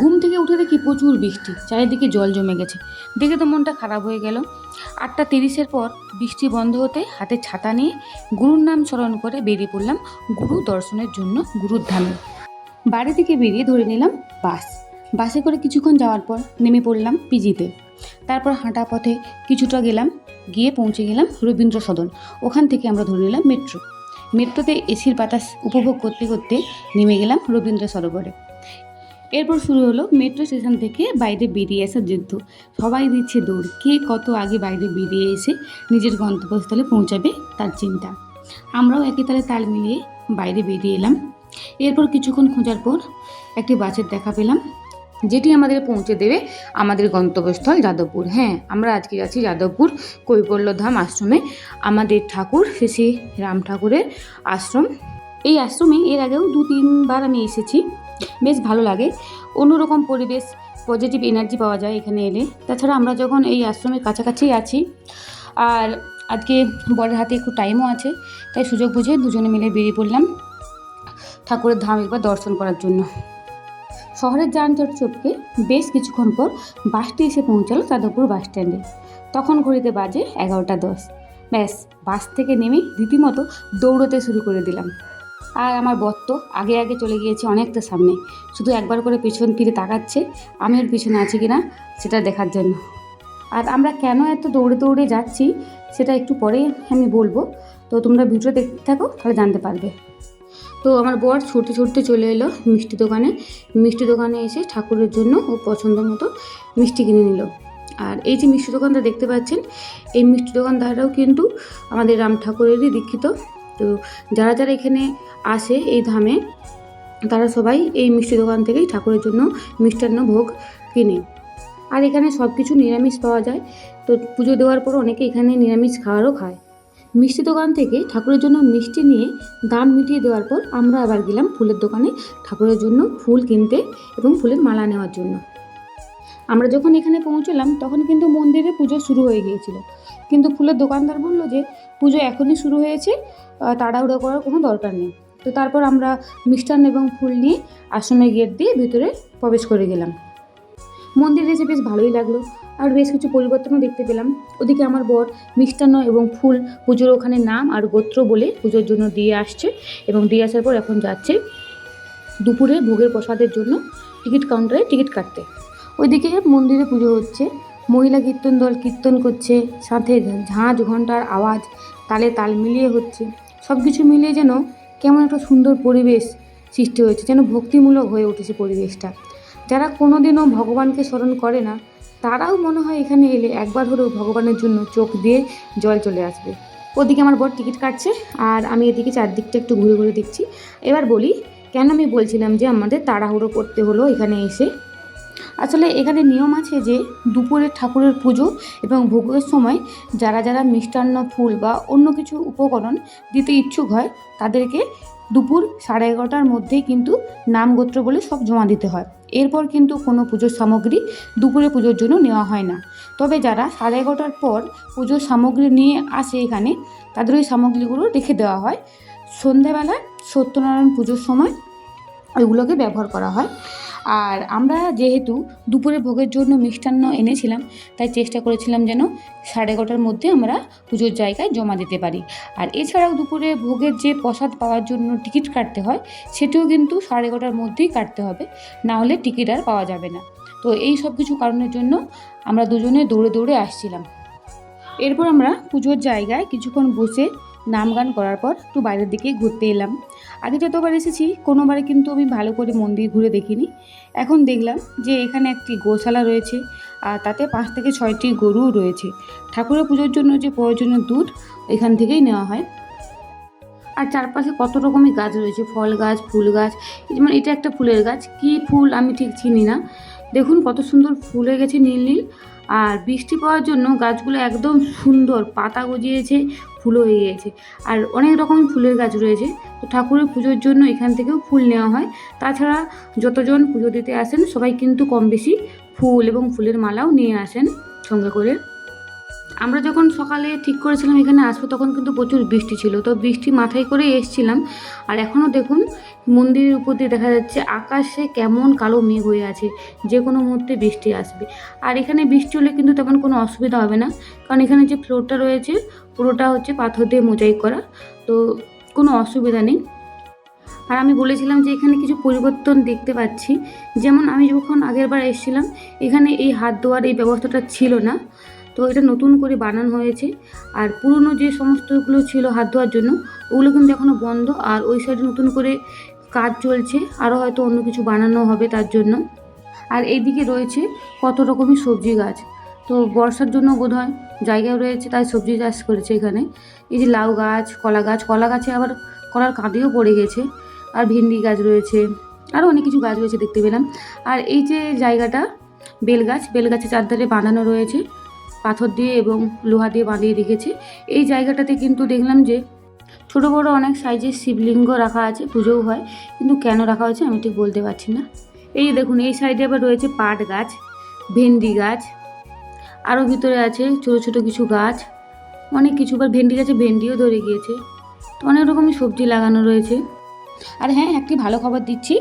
ঘুম থেকে উঠে দেখি প্রচুর বৃষ্টি, চারিদিকে জল জমে গেছে। দেখে তো মনটা খারাপ হয়ে গেল। আটটা তিরিশের পর বৃষ্টি বন্ধ হতে হাতে ছাতা নিয়ে গুরুর নাম স্মরণ করে বেরিয়ে পড়লাম গুরু দর্শনের জন্য গুরুর ধামে। বাড়ি থেকে বেরিয়ে ধরে নিলাম বাস। বাসে করে কিছুক্ষণ যাওয়ার পর নেমে পড়লাম পিজিতে। তারপর হাঁটা পথে কিছুটা গেলাম, গিয়ে পৌঁছে গেলাম রবীন্দ্র সদন ওখান থেকে আমরা ধরে নিলাম মেট্রো। মেট্রোতে এসির বাতাস উপভোগ করতে করতে নেমে গেলাম রবীন্দ্র সরোবরে এরপর শুরু হলো মেট্রো স্টেশন থেকে বাইরে বেরিয়ে আসার যুদ্ধ। সবাই দিচ্ছে দৌড়। কে কত আগে বাইরে বেরিয়ে এসে নিজের গন্তব্যস্থলে পৌঁছাবে তার চিন্তা। আমরাও একই তালে তাল মিলিয়ে বাইরে বেরিয়ে এলাম। এরপর কিছুক্ষণ খোঁজার পর একটি বাসের দেখা পেলাম, যেটি আমাদের পৌঁছে দেবে আমাদের গন্তব্যস্থল যাদবপুর। হ্যাঁ আমরা আজকে যাচ্ছি যাদবপুর কৈবল্য ধাম আশ্রমে। আমাদের ঠাকুর শ্রী রাম ঠাকুরের আশ্রম। এই আশ্রমে এর আগেও দু তিনবার আমি এসেছি। বেশ ভালো লাগে। অন্যরকম পরিবেশ পজিটিভ এনার্জি পাওয়া যায় এখানে এলে। তাছাড়া আমরা যখন এই আশ্রমের কাছাকাছি আছি, আর আজকে বরের হাতে একটু টাইমও আছে, তাই সুযোগ বুঝে দুজনে মিলে বেরিয়ে পড়লাম ঠাকুরের ধাম একবার দর্শন করার জন্য। শহরের যানজট চটকে বেশ কিছুক্ষণ পর বাসটি এসে পৌঁছালো যাদবপুর বাস স্ট্যান্ডে তখন ঘড়িতে বাজে এগারোটা দশ। ব্যাস, বাস থেকে নেমে রীতিমতো দৌড়তে শুরু করে দিলাম। আর আমার বর তো আগে আগে চলে গিয়েছে অনেকটা সামনে। শুধু একবার করে পেছন ফিরে তাকাচ্ছে আমি ওর পিছনে আছি কিনা সেটা দেখার জন্য। আর আমরা কেন এত দৌড়ে দৌড়ে যাচ্ছি সেটা একটু পরেই আমি বলব। তো তোমরা ভিডিও দেখতে থাকো, তাহলে জানতে পারবে। তো আমার বর ছুটতে ছুটতে চলে এলো মিষ্টি দোকানে। মিষ্টি দোকানে এসে ঠাকুরের জন্য ও পছন্দ মতো মিষ্টি কিনে নিল। আর এই যে মিষ্টি দোকানটা দেখতে পাচ্ছেন, এই মিষ্টি দোকানদাররাও কিন্তু আমাদের রাম ঠাকুরেরই দীক্ষিত। তো যারা যারা এখানে আসে এই ধামে, তারা সবাই এই মিষ্টি দোকান থেকেই ঠাকুরের জন্য মিষ্টান্ন ভোগ কিনে। আর এখানে সব কিছু নিরামিষ পাওয়া যায়। তো পুজো দেওয়ার পর অনেকে এখানে নিরামিষ খাওয়ারও খায়। মিষ্টি দোকান থেকে ঠাকুরের জন্য মিষ্টি নিয়ে দাম মিটিয়ে দেওয়ার পর আমরা আবার গেলাম ফুলের দোকানে ঠাকুরের জন্য ফুল কিনতে এবং ফুলের মালা নেওয়ার জন্য। আমরা যখন এখানে পৌঁছলাম, তখন কিন্তু মন্দিরে পুজো শুরু হয়ে গিয়েছিল। কিন্তু ফুলের দোকানদার বলল যে, পুজো এখনই শুরু হয়েছে তাড়াহুড়ো করার কোনো দরকার নেই। তো তারপর আমরা মিষ্টান্ন এবং ফুল নিয়ে আশ্রমের গেট দিয়ে ভিতরে প্রবেশ করে গেলাম। মন্দিরে এসে বেশ ভালোই লাগল, আর বেশ কিছু পরিবর্তনও দেখতে পেলাম। ওদিকে আমার বর মিষ্টান্ন এবং ফুল পুজোর ওখানে নাম আর গোত্র বলে পুজোর জন্য দিয়ে আসছে এবং দিয়ে আসার পর এখন যাচ্ছে দুপুরে ভোগের প্রসাদের জন্য টিকিট কাউন্টারে টিকিট কাটতে। ওইদিকে মন্দিরে পুজো হচ্ছে। মহিলা কীর্তন দল কীর্তন করছে, সাথে ঝাঁঝ ঘণ্টার আওয়াজ, তালে তাল মিলিয়ে হচ্ছে। সব কিছু মিলিয়ে যেন কেমন একটা সুন্দর পরিবেশ সৃষ্টি হয়েছে, যেন ভক্তিমূলক হয়ে উঠেছে পরিবেশটা। যারা কোনোদিনও ভগবানকে স্মরণ করে না, তারাও মনে হয় এখানে এলে একবার হলেও ভগবানের জন্য চোখ দিয়ে জল চলে আসবে। ওদিকে আমার বর টিকিট কাটছে, আর আমি এদিকে চারদিকটা একটু ঘুরে ঘুরে দেখছি। এবার বলি, কেন আমি বলছিলাম যে আমাদের তাড়াহুড়ো করতে হলো এখানে এসে? আসলে এখানে নিয়ম আছে যে দুপুরে ঠাকুরের পুজো এবং ভোগের সময় যারা যারা মিষ্টান্ন ফুল বা অন্য কিছু উপকরণ দিতে ইচ্ছুক হয়, তাদেরকে দুপুর সাড়ে এগারোটার মধ্যেই কিন্তু নাম গোত্র বলে সব জমা দিতে হয়। এরপর কিন্তু কোনো পুজোর সামগ্রী দুপুরে পুজোর জন্য নেওয়া হয় না। তবে যারা সাড়ে এগারোটার পর পুজোর সামগ্রী নিয়ে আসে এখানে, তাদের ওই সামগ্রীগুলো রেখে দেওয়া হয়। সন্ধ্যাবেলায় সত্যনারায়ণ পুজোর সময় ওইগুলোকে ব্যবহার করা হয়। আর আমরা যেহেতু দুপুরে ভোগের জন্য মিষ্টান্ন এনেছিলাম, তাই চেষ্টা করেছিলাম যেন সাড়ে এগারোটার মধ্যে আমরা পুজোর জায়গায় জমা দিতে পারি। আর এছাড়াও দুপুরে ভোগের যে প্রসাদ পাওয়ার জন্য টিকিট কাটতে হয়, সেটিও কিন্তু সাড়ে এগারোটার মধ্যেই কাটতে হবে, না হলে টিকিট আর পাওয়া যাবে না। তো এই সব কিছু কারণের জন্য আমরা দুজনে দৌড়ে দৌড়ে আসছিলাম। এরপর আমরা পুজোর জায়গায় কিছুক্ষণ বসে নাম গান করার পর একটু বাইরের দিকে ঘুরতে এলাম। আগে যতবার এসেছি, কোনোবারে কিন্তু আমি ভালো করে মন্দির ঘুরে দেখিনি। এখন দেখলাম যে এখানে একটি গোশালা রয়েছে আর তাতে পাঁচ থেকে ছয়টি গরুও রয়েছে। ঠাকুরের পুজোর জন্য যে প্রয়োজনীয় দুধ, এখান থেকেই নেওয়া হয়। আর চারপাশে কত রকমের গাছ রয়েছে, ফল গাছ, ফুল গাছ। যেমন এটা একটা ফুলের গাছ। কী ফুল আমি ঠিক চিনি না। দেখুন কত সুন্দর ফুল হয়ে গেছে নীল নীল। আর বৃষ্টি পাওয়ার জন্য গাছগুলো একদম সুন্দর পাতা গজিয়েছে, ফুলও হয়ে গিয়েছে। আর অনেক রকম ফুলের গাছ রয়েছে। তো ঠাকুরের পুজোর জন্য এখান থেকেও ফুল নেওয়া হয়। তাছাড়া যতজন পুজো দিতে আসেন সবাই কিন্তু কম বেশি ফুল এবং ফুলের মালাও নিয়ে আসেন সঙ্গে করে। আমরা যখন সকালে ঠিক করেছিলাম এখানে আসব, তখন কিন্তু প্রচুর বৃষ্টি ছিল। তো বৃষ্টি মাথায় করে এসছিলাম। আর এখনও দেখুন, মন্দিরের উপর দিয়ে দেখা যাচ্ছে আকাশে কেমন কালো মেঘ হয়ে আছে। যে কোনো মুহূর্তে বৃষ্টি আসবে। আর এখানে বৃষ্টি হলে কিন্তু তেমন কোনো অসুবিধা হবে না। কারণ এখানে যে ফ্লোরটা রয়েছে, পুরোটা হচ্ছে পাথর দিয়ে মোজাইক করা। তো কোনো অসুবিধা নেই। আর আমি বলেছিলাম যে এখানে কিছু পরিবর্তন দেখতে পাচ্ছি। যেমন আমি যখন আগের বার এসেছিলাম, এখানে এই হাত ধোয়ার এই ব্যবস্থাটা ছিল না। তো এটা নতুন করে বানানো হয়েছে। আর পুরনো যে সমস্তগুলো ছিল হাত ধোয়ার জন্য, ওগুলো কিন্তু এখনও বন্ধ। আর ওই সাইডে নতুন করে কাজ চলছে। আরও হয়তো অন্য কিছু বানানো হবে তার জন্য। আর এইদিকে রয়েছে কত রকমের সবজি গাছ। তো বর্ষার জন্য বোধহয় জায়গাও রয়েছে, তাই সবজি চাষ করেছে এখানে। এই যে লাউ গাছ, কলা গাছ, কলা গাছে আবার কলার কাঁদিও পড়ে গেছে। আর ভেন্ডি গাছ রয়েছে আরও অনেক কিছু গাছ রয়েছে দেখতে পেলাম। আর এই যে জায়গাটা বেল গাছ বেল গাছের চারধারে বাঁধানো রয়েছে। পাথর দিয়ে এবং লোহা দিয়ে বাঁধিয়ে রেখেছে। এই জায়গাটাতে কিন্তু দেখলাম যে ছোটো বড়ো অনেক সাইজের শিবলিঙ্গ রাখা আছে, পুজোও হয়, কিন্তু কেন রাখা হয়েছে আমি ঠিক বলতে পারছি না। এই দেখুন, এই সাইডে আবার রয়েছে পাট গাছ, ভেন্ডি গাছ আরও ভিতরে আছে ছোটো ছোটো কিছু গাছ, অনেক কিছু আবার ভেন্ডি গাছে ভেন্ডিও ধরে গিয়েছে। তো অনেক রকমই সবজি লাগানো রয়েছে। আর হ্যাঁ একটি ভালো খবর দিচ্ছি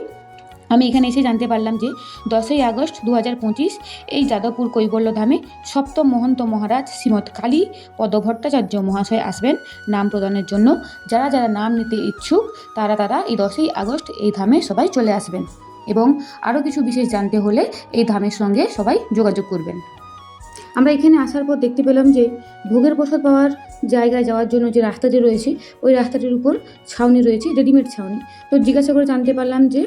আমি এখানে এসে জানতে পারলাম যে দশই আগস্ট দু হাজার পঁচিশ এই যাদবপুর কৈবল্য ধামে সপ্তম মহন্ত মহারাজ শ্রীমৎ কালী পদভট্টাচার্য মহাশয় আসবেন নাম প্রদানের জন্য। যারা যারা নাম নিতে ইচ্ছুক, তারা তারা এই দশই আগস্ট এই ধামে সবাই চলে আসবেন এবং আরও কিছু বিশেষ জানতে হলে এই ধামের সঙ্গে সবাই যোগাযোগ করবেন। আমরা এখানে আসার পর দেখতে পেলাম যে ভোগের প্রসাদ পাওয়ার জায়গায় যাওয়ার জন্য যে রাস্তাটি রয়েছে, ওই রাস্তাটির উপর ছাউনি রয়েছে রেডিমেড ছাউনি। তো জিজ্ঞাসা করে জানতে পারলাম যে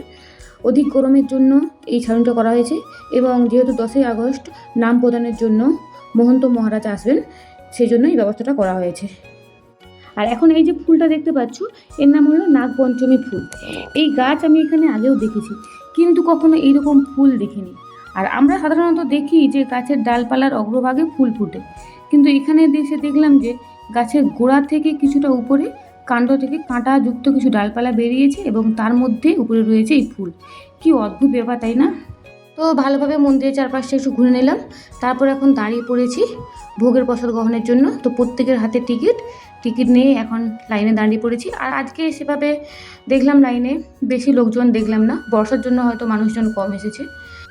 অধিক গরমের জন্য এই ছাউনিটা করা হয়েছে এবং যেহেতু দশই আগস্ট নাম প্রদানের জন্য মহন্ত মহারাজ আসবেন সেই জন্য এই ব্যবস্থাটা করা হয়েছে। আর এখন এই যে ফুলটা দেখতে পাচ্ছ, এর নাম হলো নাগপঞ্চমী ফুল। এই গাছ আমি এখানে আগেও দেখেছি, কিন্তু কখনো এইরকম ফুল দেখিনি। আর আমরা সাধারণত দেখি যে গাছের ডালপালার অগ্রভাগে ফুল ফুটে, কিন্তু এখানে এসে দেখলাম যে গাছের গোড়া থেকে কিছুটা উপরে কাণ্ড থেকে কাঁটা যুক্ত কিছু ডালপালা বেরিয়েছে এবং তার মধ্যে উপরে রয়েছে এই ফুল। কি অদ্ভুত ব্যাপার, তাই না? তো ভালোভাবে মন্দিরের চারপাশটা একটু ঘুরে নিলাম। তারপর এখন দাঁড়িয়ে পড়েছি ভোগের প্রসাদ গ্রহণের জন্য। তো প্রত্যেকের হাতে টিকিট। টিকিট নিয়ে এখন লাইনে দাঁড়িয়ে পড়েছি। আর আজকে সেভাবে দেখলাম লাইনে বেশি লোকজন দেখলাম না। বর্ষার জন্য হয়তো মানুষজন কম এসেছে।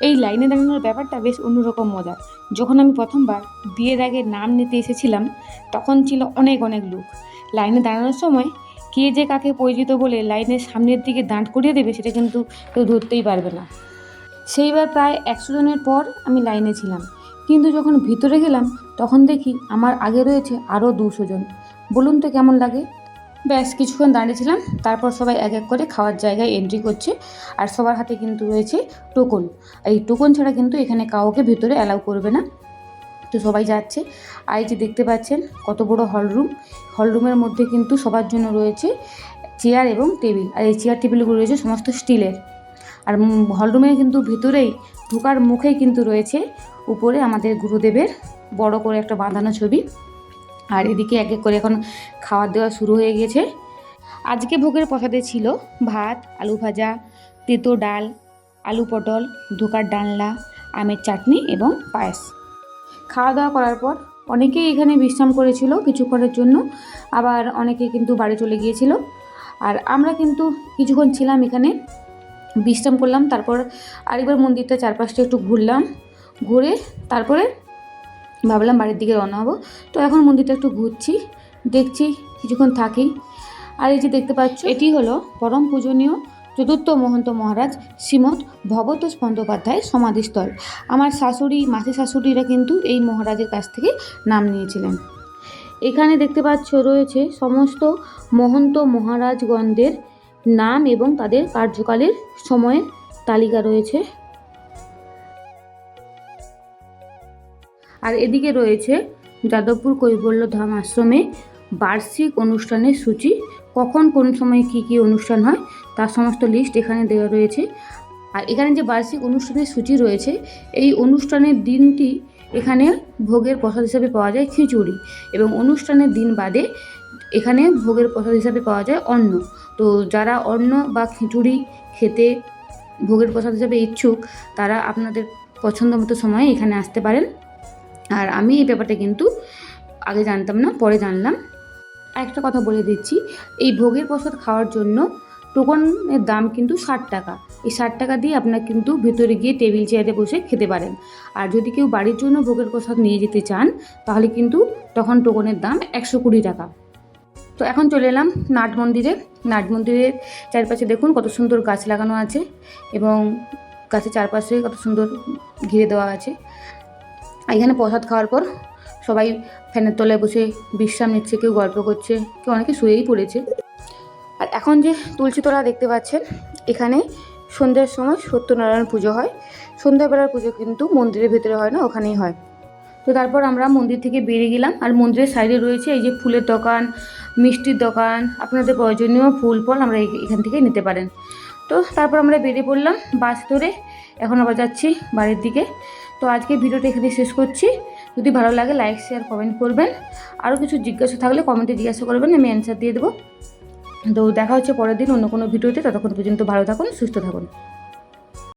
এই লাইনে দাঁড়ানোর ব্যাপারটা বেশ অন্যরকম মজার। যখন আমি প্রথমবার বিয়ের আগে নাম নিতে এসেছিলাম, তখন ছিল অনেক অনেক লোক। লাইনে দাঁড়ানোর সময় কে যে কাকে পরিচিত বলে লাইনের সামনের দিকে দাঁড় করিয়ে দেবে সেটা কিন্তু কেউ ধরতেই পারবে না। সেইবার প্রায় একশো জনের পর আমি লাইনে ছিলাম। কিন্তু যখন ভিতরে গেলাম, তখন দেখি আমার আগে রয়েছে আরও দুশো জন। বলুন তো কেমন লাগে? ব্যাস, কিছুক্ষণ দাঁড়িয়েছিলাম, তারপর সবাই এক এক করে খাওয়ার জায়গায় এন্ট্রি করছে আর সবার হাতে কিন্তু রয়েছে টোকন। এই টোকন ছাড়া কিন্তু এখানে কাউকে ভিতরে অ্যালাউ করবে না। তো সবাই যাচ্ছে। আর এই যে দেখতে পাচ্ছেন কত বড় হলরুম হলরুমের মধ্যে কিন্তু সবার জন্য রয়েছে চেয়ার এবং টেবিল আর এই চেয়ার টেবিলগুলো রয়েছে সমস্ত স্টিলের। আর হলরুমের কিন্তু ভিতরেই ঢোকার মুখেই কিন্তু রয়েছে উপরে আমাদের গুরুদেবের বড় করে একটা বাঁধানো ছবি। আর এদিকে এক এক করে এখন খাওয়া দাওয়া শুরু হয়ে গেছে। আজকে ভোগের প্রসাদে ছিল ভাত, আলু ভাজা, তেতো ডাল, আলু পটল, ধোকার ডালনা, আমের চাটনি এবং পায়েস। খাওয়া দাওয়া করার পর অনেকেই এখানে বিশ্রাম করেছিল কিছুক্ষণের জন্য, আবার অনেকে কিন্তু বাড়ি চলে গিয়েছিল। আর আমরা কিন্তু কিছুক্ষণ ছিলাম এখানে, বিশ্রাম করলাম, তারপর আরেকবার মন্দিরটা চারপাশটা একটু ঘুরলাম, ঘুরে তারপরে ভাবলাম বাড়ির দিকে রওনা হব। তো এখন মন্দিরটা একটু ঘুরছি, দেখছি, কিছুক্ষণ থাকি। আর এই যে দেখতে পাচ্ছ, এটি হলো পরম পূজনীয় চতুর্থ মহন্ত মহারাজ শ্রীমৎ ভগতোষ বন্দ্যোপাধ্যায় সমাধিস্থল। আমার শাশুড়ি, মাসি শাশুড়িরা কিন্তু এই মহারাজের কাছ থেকে নাম নিয়েছিলেন। এখানে দেখতে পাচ্ছ রয়েছে সমস্ত মহন্ত মহারাজগণদের নাম এবং তাদের কার্যকালের সময়ের তালিকা রয়েছে। আর এদিকে রয়েছে যাদবপুর কৈবল্য ধাম আশ্রমে বার্ষিক অনুষ্ঠানের সূচি, কখন, কোন সময় কি কি অনুষ্ঠান হয় তার সমস্ত লিস্ট এখানে দেওয়া রয়েছে। আর এখানে যে বার্ষিক অনুষ্ঠানের সূচি রয়েছে, এই অনুষ্ঠানের দিনটি এখানে ভোগের প্রসাদ হিসাবে পাওয়া যায় খিচুড়ি এবং অনুষ্ঠানের দিন বাদে এখানে ভোগের প্রসাদ হিসাবে পাওয়া যায় অন্ন। তো যারা অন্ন বা খিচুড়ি খেতে ভোগের প্রসাদ হিসাবে ইচ্ছুক, তারা আপনাদের পছন্দ মতো সময়ে এখানে আসতে পারেন। আর আমি এই ব্যাপারটা কিন্তু আগে জানতাম না, পরে জানলাম। একটা কথা বলে দিচ্ছি। এই ভোগের প্রসাদ খাওয়ার জন্য টোকনের দাম কিন্তু ষাট টাকা। এই ষাট টাকা দিয়ে আপনার কিন্তু ভেতরে গিয়ে টেবিল চেয়ারে বসে খেতে পারেন। আর যদি কেউ বাড়ির জন্য ভোগের প্রসাদ নিয়ে যেতে চান, তাহলে কিন্তু তখন টোকনের দাম একশো কুড়ি টাকা। তো এখন চলে এলাম নাট মন্দিরে। নাট মন্দিরের চারপাশে দেখুন কত সুন্দর গাছ লাগানো আছে এবং গাছের চারপাশে কত সুন্দর ঘিরে দেওয়া আছে। এখানে প্রসাদ খাওয়ার পর সবাই ফ্যানের তলায় বসে বিশ্রাম নিচ্ছে, কেউ গল্প করছে, কেউ অনেকে শুয়েই পড়েছে। আর এখন যে তুলসী তুলসীতলা দেখতে পাচ্ছেন, এখানে সন্ধ্যার সময় সত্যনারায়ণ পুজো হয়। সন্ধ্যাবেলার পুজো কিন্তু মন্দিরের ভেতরে হয় না, ওখানেই হয়। তো তারপর আমরা মন্দির থেকে বেরিয়ে গেলাম, আর মন্দিরের সাইডে রয়েছে এই যে ফুলের দোকান, মিষ্টির দোকান, আপনাদের প্রয়োজনীয় ফুল ফল আমরা এখ- এখান থেকে নিতে পারেন। তো তারপর আমরা বেরিয়ে পড়লাম বাস ধরে, এখন আবার যাচ্ছি বাড়ির দিকে। তো আজকে ভিডিওটা এখানে শেষ করছি। যদি ভালো লাগে লাইক শেয়ার কমেন্ট করবেন। আরও কিছু জিজ্ঞাসা থাকলে কমেন্টে জিজ্ঞাসা করবেন, আমি অ্যান্সার দিয়ে দেবো। তো দেখা হচ্ছে পরের দিন অন্য কোনো ভিডিওতে। ততক্ষণ পর্যন্ত ভালো থাকুন, সুস্থ থাকুন।